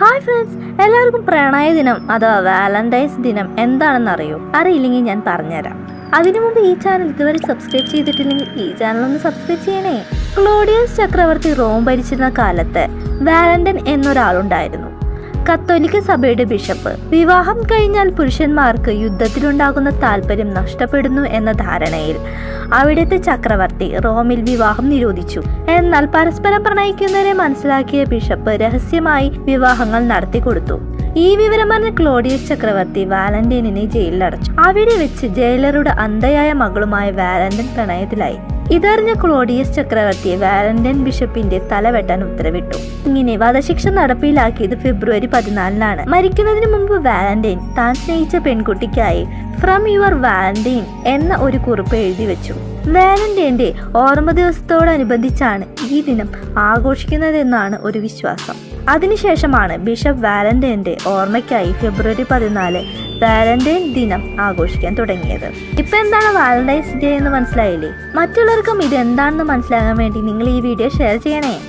Hi friends എല്ലാവർക്കും പ്രണയ ദിനം അഥവാ വാലന്റൈൻസ് ദിനം എന്താണെന്ന് അറിയോ അറിയില്ലെങ്കിൽ ഞാൻ പറഞ്ഞുതരാം. അതിനു മുമ്പ് ഈ ചാനൽ ഇതുവരെ സബ്സ്ക്രൈബ് ചെയ്തിട്ടില്ലെങ്കിൽ ഈ ചാനൽ ഒന്ന് സബ്സ്ക്രൈബ് ചെയ്യണേ. ക്ലോഡിയസ് ചക്രവർത്തി റോം ഭരിച്ചിരുന്ന കാലത്ത് വാലന്റൈൻ എന്നൊരാളുണ്ടായിരുന്നു. കത്തോലിക്ക സഭയുടെ ബിഷപ്പ്. വിവാഹം കഴിഞ്ഞാൽ പുരുഷന്മാർക്ക് യുദ്ധത്തിലുണ്ടാകുന്ന താല്പര്യം നഷ്ടപ്പെടുന്നു എന്ന ധാരണയിൽ അവിടുത്തെ ചക്രവർത്തി റോമിൽ വിവാഹം നിരോധിച്ചു. എന്നാൽ പരസ്പരം പ്രണയിക്കുന്നവരെ മനസ്സിലാക്കിയ ബിഷപ്പ് രഹസ്യമായി വിവാഹങ്ങൾ നടത്തിക്കൊടുത്തു ഈ വിവരം പറഞ്ഞ ക്ലോഡിയസ് ചക്രവർത്തി വാലന്റൈനിനെ ജയിലിലടച്ചു. അവിടെ വെച്ച് ജയിലറുടെ അന്ധയായ മകളുമായ വാലന്റൈൻ പ്രണയത്തിലായി. ഇതറിഞ്ഞ ക്ലോഡിയസ് ചക്രവർത്തി വാലന്റൈൻ ബിഷപ്പിന്റെ തല വെട്ടാൻ ഉത്തരവിട്ടു. ഇങ്ങനെ വധശിക്ഷ നടപ്പിലാക്കിയത് ഫെബ്രുവരി പതിനാലിനാണ്. മരിക്കുന്നതിന് മുമ്പ് വാലന്റൈൻ താൻ സ്നേഹിച്ച പെൺകുട്ടിക്കായി ഫ്രം യുവർ വാലന്റൈൻ എന്ന ഒരു കുറിപ്പ് എഴുതി വെച്ചു. വാലന്റൈന്റെ ഓർമ്മ ദിവസത്തോടനുബന്ധിച്ചാണ് ഈ ദിനം ആഘോഷിക്കുന്നതെന്നാണ് ഒരു വിശ്വാസം. അതിനുശേഷമാണ് ബിഷപ്പ് വാലന്റൈന്റെ ഓർമ്മയ്ക്കായി ഫെബ്രുവരി പതിനാല് വാലന്റൈൻ ദിനം ആഘോഷിക്കാൻ തുടങ്ങിയത്. ഇപ്പൊ എന്താണ് വാലന്റൈൻസ് ഡേ എന്ന് മനസ്സിലായില്ലേ? മറ്റുള്ളവർക്കും ഇത് എന്താണെന്ന് മനസ്സിലാകാൻ വേണ്ടി നിങ്ങൾ ഈ വീഡിയോ ഷെയർ ചെയ്യണേ.